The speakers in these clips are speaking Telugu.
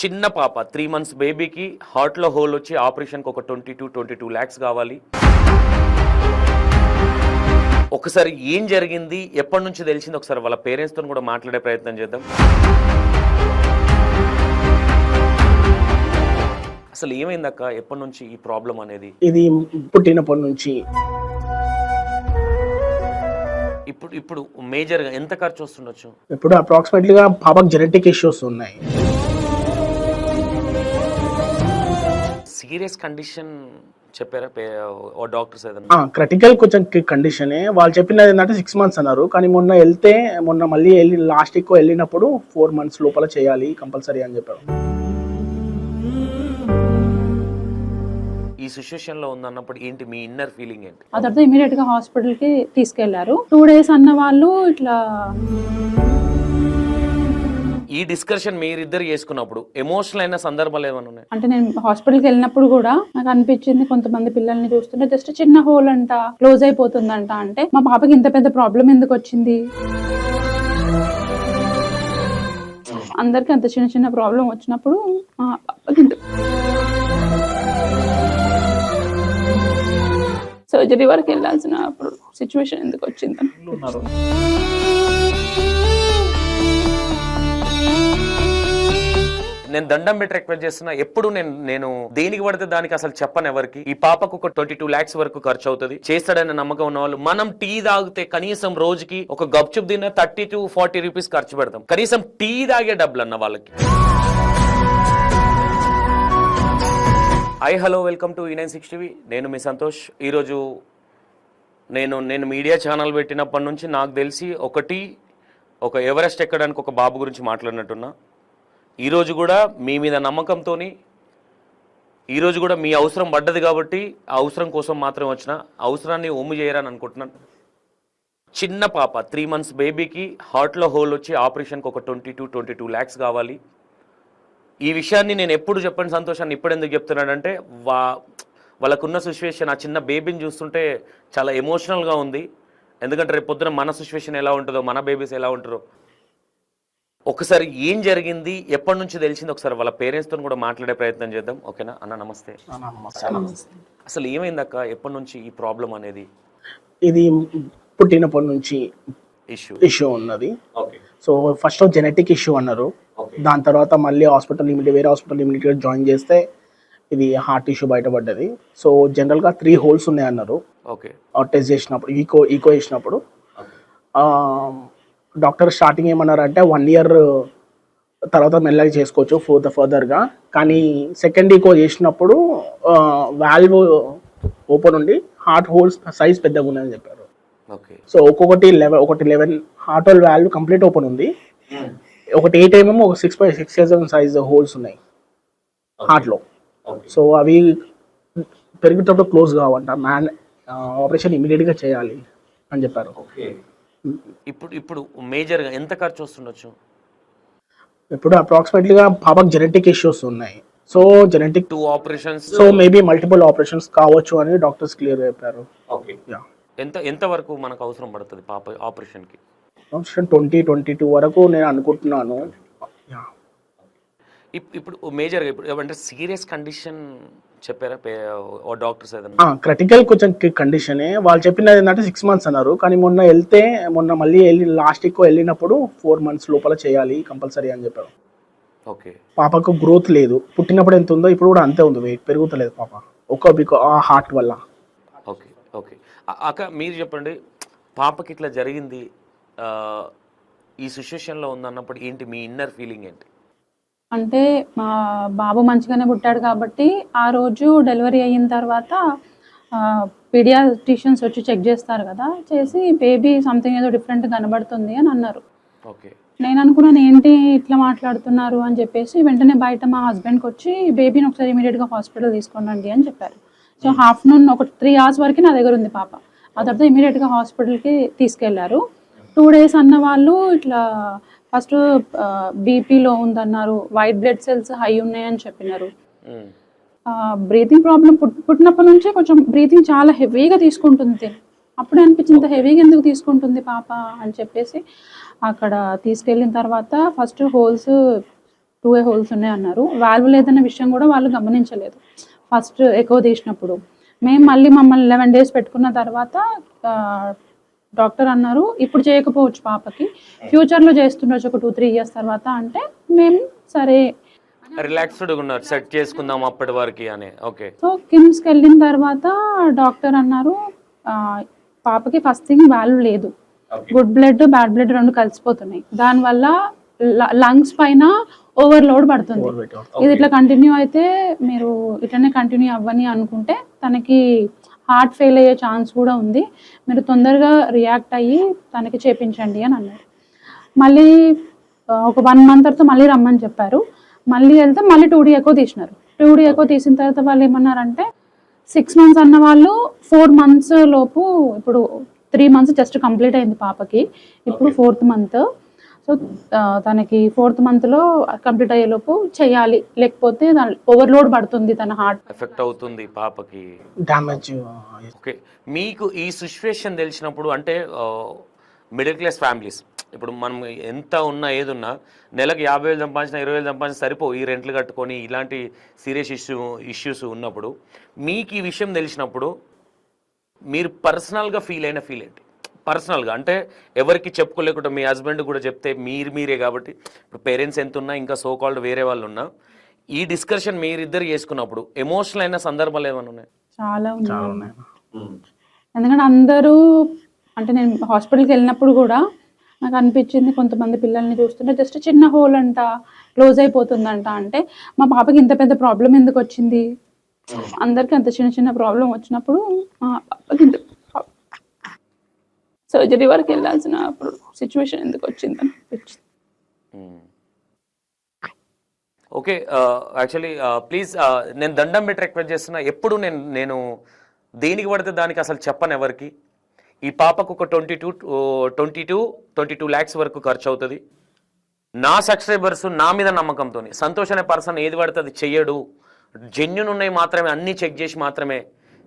చిన్న పాప త్రీ మంత్స్ బేబీకి హార్ట్లో హోల్ వచ్చి ఆపరేషన్కి ఒక twenty two twenty two lakhs కావాలి. ఒకసారి ఏం జరిగింది? ఎప్పటి నుంచి తెలిసింది? ఒకసారి వాళ్ళ పేరెంట్స్తో కూడా మాట్లాడే ప్రయత్నం చేద్దాం. అసలు ఏమైందక్క ఎప్పటి నుంచి ఈ ప్రాబ్లం అనేది? ఇది పుట్టినప్పటి నుంచి. ఇప్పుడు ఇప్పుడు మేజర్గా ఎంత ఖర్చు వస్తుండొచ్చు? ఇప్పుడు అప్రాక్సిమేట్లీగా పాపకు జెనెటిక్ ఇష్యూస్ ఉన్నాయి. సీరియస్ కండిషన్ చెప్పారా? ఓ డాక్టర్స్ ఏదన్నా? క్రిటికల్ కొంచెం కండిషనే వాళ్ళు చెప్పినది ఏంటంటే సిక్స్ మంత్స్ అన్నారు. కానీ మొన్న వెళ్తే మొన్న మళ్ళీ వెళ్ళి లాస్ట్ ఎక్కువ వెళ్ళినప్పుడు ఫోర్ మంత్స్ లోపల చేయాలి కంపల్సరీ అని చెప్పారు. ఈ సిచ్యువేషన్లో ఉందన్నప్పుడు ఏంటి మీ ఇన్నర్ ఫీలింగ్ ఏంటి? ఆ తర్వాత ఇమీడియట్గా హాస్పిటల్కి తీసుకెళ్ళారు. టూ డేస్ అన్న వాళ్ళు ఇట్లా ఈ డిస్కషన్ మీరిద్దరు చేసుకున్నప్పుడు ఎమోషనల్ అయిన సందర్భాలు ఏమైనా ఉన్నాయి? అంటే నేను హాస్పిటల్కి వెళ్ళినప్పుడు కూడా నాకు అనిపించింది కొంతమంది పిల్లల్ని చూస్తుంటే జస్ట్ చిన్న హోల్ అంట క్లోజ్ అయిపోతుందంట. అంటే మా పాపకి ఇంత పెద్ద ప్రాబ్లం ఎందుకు వచ్చింది? అందరికి అంత చిన్న చిన్న ప్రాబ్లం వచ్చినప్పుడు మా పాపకి సర్జరీ వరకు వెళ్ళాల్సిన సిచ్యువేషన్ ఎందుకు వచ్చింది నేను దండం పెట్టి రిక్వెస్ట్ చేస్తున్నా ఎప్పుడు నేను నేను దేనికి పడితే దానికి అసలు చెప్పను ఎవరికి. ఈ పాపకు ఒక ట్వంటీ టూ లాక్స్ వరకు ఖర్చు అవుతుంది. చేస్తాడని నమ్మకం ఉన్న వాళ్ళు మనం టీ తాగితే కనీసం రోజుకి ఒక గప్చుప్ తిన్న థర్టీ టు ఫార్టీ రూపీస్ ఖర్చు పెడతాం. కనీసం టీ తాగే డబ్బులు అన్న వాళ్ళకి ఐ హలో వెల్కమ్ టు ఈ నైన్ సిక్స్ టీవీ నేను మీ సంతోష్. ఈరోజు నేను నేను మీడియా ఛానల్ పెట్టినప్పటి నుంచి నాకు తెలిసి ఒకటి ఒక ఎవరెస్ట్ ఎక్కడానికి ఒక బాబు గురించి మాట్లాడినట్టున్నా. ఈరోజు కూడా మీ మీద నమ్మకంతో ఈరోజు కూడా మీ అవసరం పడ్డది కాబట్టి ఆ అవసరం కోసం మాత్రం వచ్చిన అవసరాన్ని ఒమ్ము చేయరని అనుకుంటున్నాను. చిన్న పాప త్రీ మంత్స్ బేబీకి హార్ట్లో హోల్ వచ్చి ఆపరేషన్కి ఒక twenty two twenty two lakhs కావాలి. ఈ విషయాన్ని నేను ఎప్పుడు చెప్పని సంతోషాన్ని ఇప్పుడు ఎందుకు చెప్తున్నానంటే వా వాళ్ళకున్న సిచ్యువేషన్ ఆ చిన్న బేబీని చూస్తుంటే చాలా ఎమోషనల్గా ఉంది. ఎందుకంటే రేపు పొద్దున మన సిచ్యువేషన్ ఎలా ఉంటుందో మన బేబీస్ ఎలా ఉంటారో. ఒకసారి ఏం జరిగింది ఎప్పటి నుంచి తెలిసింది? ఒకసారి వాళ్ళ పేరెంట్స్తో కూడా మాట్లాడే ప్రయత్నం చేద్దాం. ఓకేనా? అన్న నమస్తే. అసలు ఏమైందక్క? ఎప్పటి నుంచి ఈ ప్రాబ్లం అనేది? ఇది పుట్టినప్పటి నుంచి ఇష్యూ ఇష్యూ ఉన్నది. Okay so first genetic issue అన్నారు. దాని తర్వాత మళ్ళీ హాస్పిటల్ ఇమీడియట్ వేరే హాస్పిటల్ ఇమీడియట్గా జాయిన్ చేస్తే ఇది హార్ట్ ఇష్యూ బయటపడ్డది. సో జనరల్గా త్రీ హోల్స్ ఉన్నాయి అన్నారు. ఓకే టెస్ట్ చేసినప్పుడు ఈకో ఈకో చేసినప్పుడు. డాక్టర్ స్టార్టింగ్ ఏమన్నారంటే వన్ ఇయర్ తర్వాత మెల్లగా చేసుకోవచ్చు ఫోర్ ఫర్దర్గా కానీ సెకండ్ ఈకో చేసినప్పుడు వాల్వ్ ఓపెన్ ఉండి హార్ట్ హోల్స్ సైజ్ పెద్దగా ఉందని చెప్పారు. ఓకే. సో ఒక్కొక్కటి లెవెన్ ఒకటి eleven heart hole valve complete open ఉంది. ఒకటి ఎయిట్ ఎంఎం ఒక six by six seven size holes ఉన్నాయి. హార్ట్లో సో అవి పెరుగుతప్పుడు క్లోజ్ కావంట. మ్యాన్ ఆపరేషన్ ఇమీడియట్గా చేయాలి అని చెప్పారు. ఇప్పుడు ఇప్పుడు మేజర్గా ఎంత ఖర్చు వస్తుండొచ్చు? ఇప్పుడు అప్రాక్సిమేట్లీగా పాపకు జెనెటిక్ ఇష్యూస్ ఉన్నాయి. So genetic two operations so maybe multiple operations కావచ్చు అని డాక్టర్స్ క్లియర్ చెప్పారు. ఓకే యా ఎంత ఎంత వరకు మనకు అవసరం పడుతుంది పాప ఆపరేషన్కి ట్వంటీ ట్వంటీ టూ వరకు నేను అనుకుంటున్నాను. ఇప్పుడు మేజర్గా ఇప్పుడు ఏమంటే సీరియస్ కండిషన్ చెప్పారా? ఓ డాక్టర్స్ ఏదన్నా? క్రిటికల్ కొంచెం కండిషనే వాళ్ళు చెప్పినది ఏంటంటే సిక్స్ మంత్స్ అన్నారు. కానీ మొన్న వెళ్తే మొన్న మళ్ళీ వెళ్ళి లాస్ట్ ఎక్కువ వెళ్ళినప్పుడు ఫోర్ మంత్స్ లోపల చేయాలి కంపల్సరీ అని చెప్పారు. ఓకే. పాపకు గ్రోత్ లేదు. పుట్టినప్పుడు ఎంత ఉందో ఇప్పుడు కూడా అంతే ఉంది. వెయిట్ పెరుగుతలేదు పాప. ఒక బికా ఆ హార్ట్ వల్ల. Okay okay. అక్క మీరు చెప్పండి. పాపకి ఇట్లా జరిగింది ఈ సిచ్యువేషన్లో ఉందన్నప్పుడు ఏంటి మీ ఇన్నర్ ఫీలింగ్ ఏంటి? అంటే మా బాబు మంచిగానే పుట్టాడు కాబట్టి ఆ రోజు డెలివరీ అయిన తర్వాత పీడియాట్రిషియన్స్ వచ్చి చెక్ చేస్తారు కదా చేసి బేబీ సంథింగ్ ఏదో డిఫరెంట్ కనబడుతుంది అని అన్నారు. నేను అనుకున్నాను ఏంటి ఇట్లా మాట్లాడుతున్నారు? అని చెప్పేసి వెంటనే బయట మా హస్బెండ్కి వచ్చి బేబీని ఒకసారి ఇమీడియట్గా హాస్పిటల్ తీసుకోండి అని చెప్పారు. సో ఆఫ్టర్నూన్ ఒక త్రీ అవర్స్ వరకు నా దగ్గర ఉంది పాప. ఆ తర్వాత ఇమీడియట్గా హాస్పిటల్కి తీసుకెళ్ళారు. టూ డేస్ అన్న వాళ్ళు ఇట్లా ఫస్ట్ బీపీలో ఉందన్నారు. వైట్ బ్లడ్ సెల్స్ హై ఉన్నాయని చెప్పినారు. బ్రీతింగ్ ప్రాబ్లం పుట్టినప్పటి నుంచే కొంచెం బ్రీతింగ్ చాలా హెవీగా తీసుకుంటుంది. అప్పుడే అనిపించింది హెవీగా ఎందుకు తీసుకుంటుంది పాప? అని చెప్పేసి అక్కడ తీసుకెళ్ళిన తర్వాత ఫస్ట్ హోల్స్ టూ ఏ హోల్స్ ఉన్నాయి అన్నారు. వాల్వ్ లేదన్న విషయం కూడా వాళ్ళు గమనించలేదు. ఫస్ట్ ఎక్కువ తీసినప్పుడు. మేము మళ్ళీ మమ్మల్ని లెవెన్ డేస్ పెట్టుకున్న తర్వాత డాక్టర్ అన్నారు. ఇప్పుడు చేయకపోవచ్చు పాపకి. ఫ్యూచర్లో చేస్తుండొచ్చు ఒక టూ త్రీ ఇయర్స్ తర్వాత అంటే మేము సరే. రిలాక్స్డ్ ఉన్నారు. సెట్ చేసుకుందాం అప్పటి వరకు అని. ఓకే సో కిమ్స్కి వెళ్ళిన తర్వాత డాక్టర్ అన్నారు ఆ, పాపకి ఫస్ట్ థింగ్ వాల్వ్ లేదు గుడ్ బ్లడ్ బ్యాడ్ బ్లడ్ రెండు కలిసిపోతున్నాయి. దానివల్ల లంగ్స్ పైన ఓవర్లోడ్ పడుతుంది. ఇది ఇట్లా కంటిన్యూ అయితే మీరు ఇట్లనే కంటిన్యూ అవ్వని అనుకుంటే తనకి హార్ట్ ఫెయిల్ అయ్యే ఛాన్స్ కూడా ఉంది. మీరు తొందరగా రియాక్ట్ అయ్యి తనకి చేపించండి అని అన్నారు. మళ్ళీ ఒక వన్ మంత్ తర్వాత మళ్ళీ రమ్మని చెప్పారు. మళ్ళీ వెళ్తే మళ్ళీ టూ డీ ఎక్కువ తీసినారు. టూ డీ ఎక్కువ తీసిన తర్వాత వాళ్ళు ఏమన్నారంటే సిక్స్ మంత్స్ అన్న వాళ్ళు ఫోర్ మంత్స్ లోపు ఇప్పుడు త్రీ మంత్స్ జస్ట్ కంప్లీట్ అయింది పాపకి. ఇప్పుడు ఫోర్త్ మంత్ సో తనకి ఫోర్త్ మంత్లో కంప్లీట్ అయ్యేలోపు చేయాలి. లేకపోతే ఓవర్లోడ్ పడుతుంది తన హార్ట్ ఎఫెక్ట్ అవుతుంది పాపకి. Damage okay. మీకు ఈ సిచ్యువేషన్ తెలిసినప్పుడు అంటే మిడిల్ క్లాస్ ఫ్యామిలీస్ ఇప్పుడు మనం ఎంత ఉన్నా ఏది ఉన్నా నెలకు యాభై వేలు సంపాదించిన ఇరవై వేలు సంపాదించిన సరిపో ఈ రెంట్లు కట్టుకొని ఇలాంటి సీరియస్ ఇష్యూ ఇష్యూస్ ఉన్నప్పుడు. మీకు ఈ విషయం తెలిసినప్పుడు మీరు పర్సనల్గా ఫీల్ అయిన ఫీల్ ఏంటి? పర్సనల్గా. అంటే ఎవరికి చెప్పుకోలేకుండా మీ హస్బెండ్ కూడా చెప్తే మీరు మీరే కాబట్టి. ఇప్పుడు పేరెంట్స్ ఎంత ఉన్నా ఇంకా సో కాల్డ్ వేరే వాళ్ళు ఉన్నా ఈ డిస్కషన్ మీరిద్దరు చేసుకున్నప్పుడు ఎమోషనల్ అయిన సందర్భాలు ఏమైనా ఉన్నాయి? చాలా ఉన్నాయి. ఎందుకంటే అందరూ అంటే నేను హాస్పిటల్కి వెళ్ళినప్పుడు కూడా నాకు అనిపించింది కొంతమంది పిల్లల్ని చూస్తుంటే జస్ట్ చిన్న హోల్ అంట క్లోజ్ అయిపోతుందంట. అంటే మా పాపకి ఇంత పెద్ద ప్రాబ్లం ఎందుకు వచ్చింది? అందరికి అంత చిన్న చిన్న ప్రాబ్లం వచ్చినప్పుడు మా పాపకి ఇంత సర్జరీ వరకు వెళ్ళాల్సిన అప్పుడు సిచ్యువేషన్ ఎందుకు వచ్చింది అనిపించింది. ఓకే యాక్చువల్లీ ప్లీజ్ నేను దండం పెట్టి రిక్వెస్ట్ చేస్తున్నా ఎప్పుడు నేను నేను దేనికి పడితే దానికి అసలు చెప్పను ఎవరికి. ఈ పాపకు ఒక twenty two twenty two twenty two lakhs వరకు ఖర్చు అవుతుంది. నా సబ్స్క్రైబర్స్ నా మీద నమ్మకంతో సంతోష్ అనే పర్సన్ ఏది పడితే అది చెయ్యడు. జెన్యున్ ఉన్నాయి మాత్రమే అన్నీ చెక్ చేసి మాత్రమే.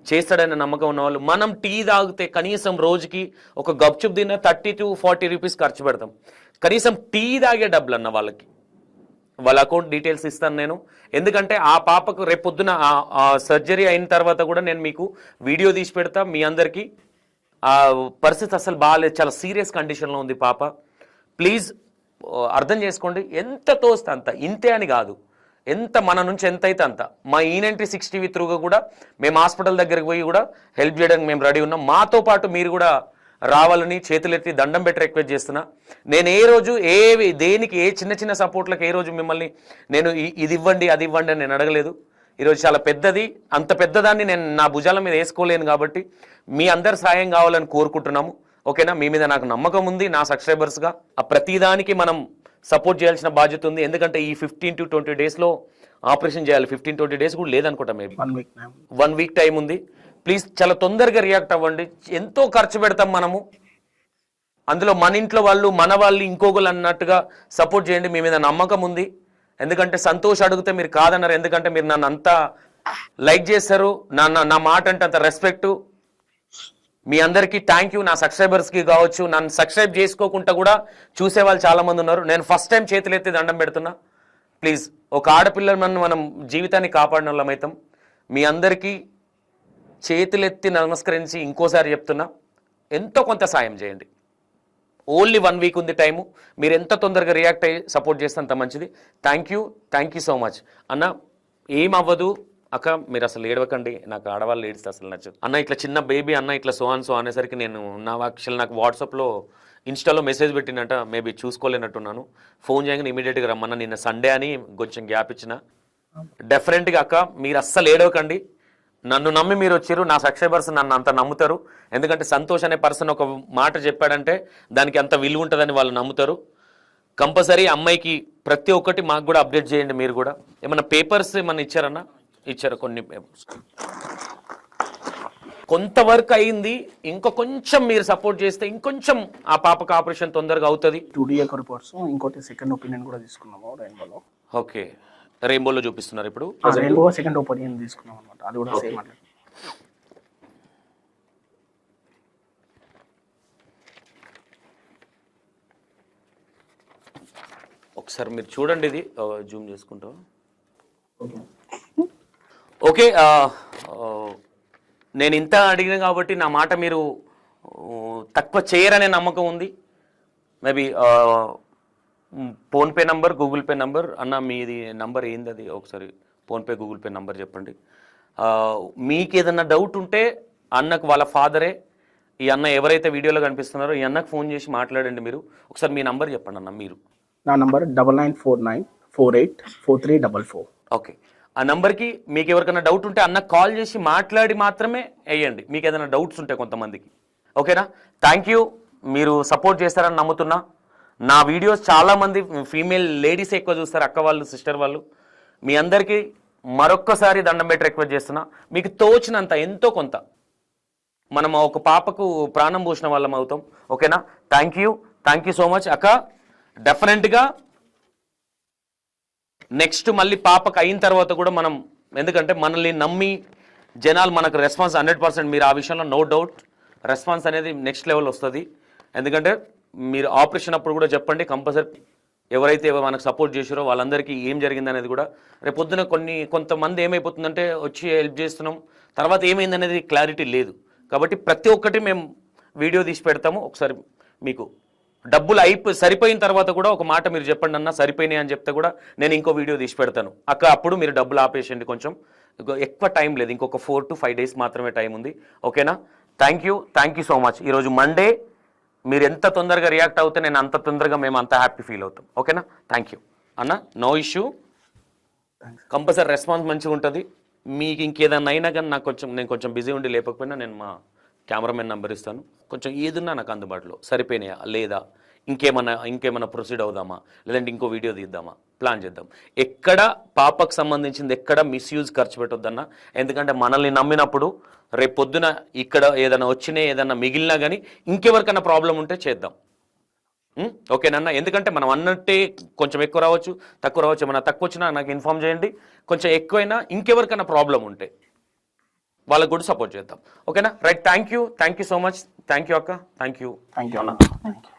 చేస్తాడనే నమ్మకం ఉన్న వాళ్ళు మనం టీ తాగితే కనీసం రోజుకి ఒక గప్చుప్ తిన్న థర్టీ టు ఫార్టీ రూపీస్ ఖర్చు పెడతాం. కనీసం టీ తాగే డబ్బులు అన్న వాళ్ళకి. వాళ్ళ అకౌంట్ డీటెయిల్స్ ఇస్తాను నేను. ఎందుకంటే ఆ పాపకు రేపొద్దున ఆ సర్జరీ అయిన తర్వాత కూడా నేను మీకు వీడియో తీసి పెడతా. మీ అందరికీ. ఆ పరిస్థితి అసలు బాగాలేదు. చాలా సీరియస్ కండిషన్లో ఉంది పాప. ప్లీజ్ అర్థం చేసుకోండి. ఎంత తోస్తే అంత ఇంతే అని కాదు. ఎంత మన నుంచి ఎంత అయితే అంత. మా ఈనెంట్రీ సిక్స్ టీవీ త్రూగా కూడా మేము హాస్పిటల్ దగ్గరికి పోయి కూడా హెల్ప్ చేయడానికి మేము రెడీ ఉన్నాం. మాతో పాటు మీరు కూడా రావాలని చేతులెత్తి దండం పెట్టి రిక్వెస్ట్ చేస్తున్నా. నేను ఏ రోజు ఏ దేనికి ఏ చిన్న చిన్న సపోర్ట్లకు ఏ రోజు మిమ్మల్ని నేను ఇది ఇవ్వండి అది ఇవ్వండి అని నేను అడగలేదు. ఈరోజు చాలా పెద్దది అంత పెద్దదాన్ని నేను నా భుజాల మీద వేసుకోలేను కాబట్టి మీ అందరి సాయం కావాలని కోరుకుంటున్నాము. ఓకేనా? మీ మీద నాకు నమ్మకం ఉంది నా సబ్స్క్రైబర్స్గా ఆ ప్రతిదానికి మనం సపోర్ట్ చేయాల్సిన బాధ్యత ఉంది. ఎందుకంటే ఈ ఫిఫ్టీన్ టు ట్వంటీ డేస్లో ఆపరేషన్ చేయాలి. ఫిఫ్టీన్ ట్వంటీ డేస్ కూడా లేదనుకుంటా మేబీ వన్ వీక్ టైం ఉంది. ప్లీజ్ చాలా తొందరగా రియాక్ట్ అవ్వండి. ఎంతో ఖర్చు పెడతాం మనము. అందులో మన ఇంట్లో వాళ్ళు మన వాళ్ళు ఇంకొకరు అన్నట్టుగా సపోర్ట్ చేయండి. మీ మీద నమ్మకం ఉంది. ఎందుకంటే సంతోష్ అడిగితే మీరు కాదన్నారు. ఎందుకంటే మీరు నన్ను అంతా లైక్ చేస్తారు నా- నా మాట అంటే అంత రెస్పెక్ట్ మీ అందరికీ థ్యాంక్ యూ నా సబ్స్క్రైబర్స్కి కావచ్చు నన్ను సబ్స్క్రైబ్ చేసుకోకుండా కూడా చూసే వాళ్ళు చాలామంది ఉన్నారు. నేను ఫస్ట్ టైం చేతులెత్తి దండం పెడుతున్నా. ప్లీజ్ ఒక ఆడపిల్లను మనం జీవితాన్ని కాపాడిన వాళ్ళం అవుతాం. మీ అందరికీ చేతులెత్తి నమస్కరించి ఇంకోసారి చెప్తున్నా ఎంతో కొంత సాయం చేయండి. ఓన్లీ వన్ వీక్ ఉంది టైము మీరు ఎంత తొందరగా రియాక్ట్ అయ్యి సపోర్ట్ చేస్తే అంత మంచిది. Thank you thank you so much అన్న ఏం అవ్వదు. అక్క మీరు అసలు ఏడవకండి. నాకు ఆడవాళ్ళు ఏడిస్తే అసలు నచ్చదు. అన్న ఇట్లా చిన్న బేబీ అన్న ఇట్లా సో అన్ సో అనేసరికి నేను నా యాక్చువల్ నాకు వాట్సాప్లో ఇన్స్టాలో మెసేజ్ పెట్టినట్ట మేబీ చూసుకోలేనట్టున్నాను. ఫోన్ చేయగానే ఇమీడియట్గా రమ్మన్న. నిన్న సండే అని కొంచెం గ్యాప్ ఇచ్చిన. డెఫినెట్గా అక్క మీరు అస్సలు ఏడవకండి. నన్ను నమ్మి మీరు వచ్చారు నా సబ్స్క్రైబర్స్ నన్ను అంత నమ్ముతారు. ఎందుకంటే సంతోష్ అనే పర్సన్ ఒక మాట చెప్పాడంటే దానికి అంత విలువ ఉంటుందని వాళ్ళు నమ్ముతారు. కంపల్సరీ అమ్మాయికి ప్రతి ఒక్కటి మాకు కూడా అప్డేట్ చేయండి మీరు కూడా. ఏమన్నా పేపర్స్ ఏమన్నా ఇచ్చారన్నా? ఇచ్చారు కొన్ని కొంతవరకు అయింది ఇంకా కొంచెం మీరు సపోర్ట్ చేస్తే ఇంకొంచెం ఆ పాపకు ఆపరేషన్ తొందరగా అవుతుంది. టూ డీ ఎకో రిపోర్ట్స్ ఇంకోటి సెకండ్ ఒపీనియన్ కూడా తీసుకున్నాము రెయిన్బోలో ఓకే. రెయిన్బోలో చూపిస్తున్నారు ఇప్పుడు. రెయిన్బో సెకండ్ ఒపీనియన్ తీసుకున్నాం అనమాట అది కూడా సేమ్ అట్లా ఒక ఒకసారి మీరు చూడండి ఇది. జూమ్ చేసుకుంటాం ఓకే. ఆ, నేను ఇంత అడిగిన కాబట్టి నా మాట మీరు తక్కువ చేయరనే నమ్మకం ఉంది. Maybe PhonePe number Google Pay number అన్న మీది నంబర్ ఏంది అది ఒకసారి ఫోన్పే గూగుల్ పే నంబర్ చెప్పండి. మీకు ఏదన్నా డౌట్ ఉంటే అన్నకు వాళ్ళ ఫాదరే ఈ అన్న ఎవరైతే వీడియోలో కనిపిస్తున్నారో ఈ అన్నకు ఫోన్ చేసి మాట్లాడండి మీరు. ఒకసారి మీ నంబర్ చెప్పండి అన్న మీరు. నా number double nine four nine four eight four three double four. Okay. ఆ నంబర్కి మీకు ఎవరికైనా డౌట్ ఉంటే అన్న కాల్ చేసి మాట్లాడి మాత్రమే వేయండి. మీకు ఏదైనా డౌట్స్ ఉంటే కొంతమందికి. ఓకేనా? థ్యాంక్ యూ మీరు సపోర్ట్ చేస్తారని నమ్ముతున్నా. నా వీడియోస్ చాలామంది ఫీమేల్ లేడీస్ ఎక్కువ చూస్తారు అక్క వాళ్ళు సిస్టర్ వాళ్ళు. మీ అందరికీ మరొక్కసారి దండం పెట్టి రిక్వెస్ట్ చేస్తున్నా. మీకు తోచినంత ఎంతో కొంత మనం ఒక పాపకు ప్రాణం పోసిన వాళ్ళం అవుతాం. ఓకేనా? Thank you thank you so much అక్క డెఫినెట్గా నెక్స్ట్ మళ్ళీ పాపకు అయిన తర్వాత కూడా మనం ఎందుకంటే మనల్ని నమ్మి జనాలు మనకు రెస్పాన్స్ హండ్రెడ్ పర్సెంట్ మీరు ఆ విషయంలో నో డౌట్ రెస్పాన్స్ అనేది నెక్స్ట్ లెవెల్ వస్తుంది. ఎందుకంటే మీరు ఆపరేషన్ అప్పుడు కూడా చెప్పండి కంపల్సరీ ఎవరైతే మనకు సపోర్ట్ చేసారో వాళ్ళందరికీ ఏం జరిగింది అనేది కూడా రేపు పొద్దున కొన్ని కొంతమంది ఏమైపోతుందంటే వచ్చి హెల్ప్ చేస్తున్నాం. తర్వాత ఏమైంది అనేది క్లారిటీ లేదు. కాబట్టి ప్రతి ఒక్కటి మేము వీడియో తీసి పెడతాము. ఒకసారి మీకు డబ్బులు అయిపో సరిపోయిన తర్వాత కూడా ఒక మాట మీరు చెప్పండి అన్న సరిపోయినాయి అని చెప్తే కూడా నేను ఇంకో వీడియో తీసి పెడతాను. అక్క అప్పుడు మీరు డబ్బులు ఆపేసేయండి కొంచెం. ఎక్కువ టైం లేదు ఇంకొక ఫోర్ టు ఫైవ్ డేస్ మాత్రమే టైం ఉంది. ఓకేనా? Thank you thank you so much. ఈరోజు మండే మీరు ఎంత తొందరగా రియాక్ట్ అవుతే నేను అంత తొందరగా మేము అంత హ్యాపీ ఫీల్ అవుతాం. ఓకేనా? Thank you. అన్న నో ఇష్యూ. కంపల్సరీ రెస్పాన్స్ మంచిగా ఉంటుంది. మీకు ఇంకేదన్నా అయినా కానీ నాకు కొంచెం నేను కొంచెం బిజీ ఉండి లేకపోయినా నేను మా కెమెరామెన్ నెంబర్ ఇస్తాను. కొంచెం ఏదున్నా నాకు అందుబాటులో. సరిపోయినాయా? లేదా? ఇంకేమన్నా ఇంకేమన్నా ప్రొసీడ్ అవుదామా? లేదంటే ఇంకో వీడియో తీద్దామా? ప్లాన్ చేద్దాం. ఎక్కడ పాపకు సంబంధించింది ఎక్కడ మిస్యూజ్ ఖర్చు పెట్టొద్దన్న? ఎందుకంటే మనల్ని నమ్మినప్పుడు రేపు పొద్దున ఇక్కడ ఏదైనా వచ్చినా ఏదైనా మిగిలినా కానీ ఇంకెవరికైనా ప్రాబ్లం ఉంటే చేద్దాం? ఓకేనన్నా ఎందుకంటే మనం అన్నట్టే కొంచెం ఎక్కువ రావచ్చు తక్కువ రావచ్చు. ఏమన్నా తక్కువ వచ్చినా నాకు ఇన్ఫామ్ చేయండి. కొంచెం ఎక్కువైనా ఇంకెవరికైనా ప్రాబ్లం ఉంటే వాళ్ళకు కూడా సపోర్ట్ చేద్దాం. ఓకేనా? Right thank you thank you so much thank you అక్క. థ్యాంక్ యూ థ్యాంక్ యూ అన్న థ్యాంక్ యూ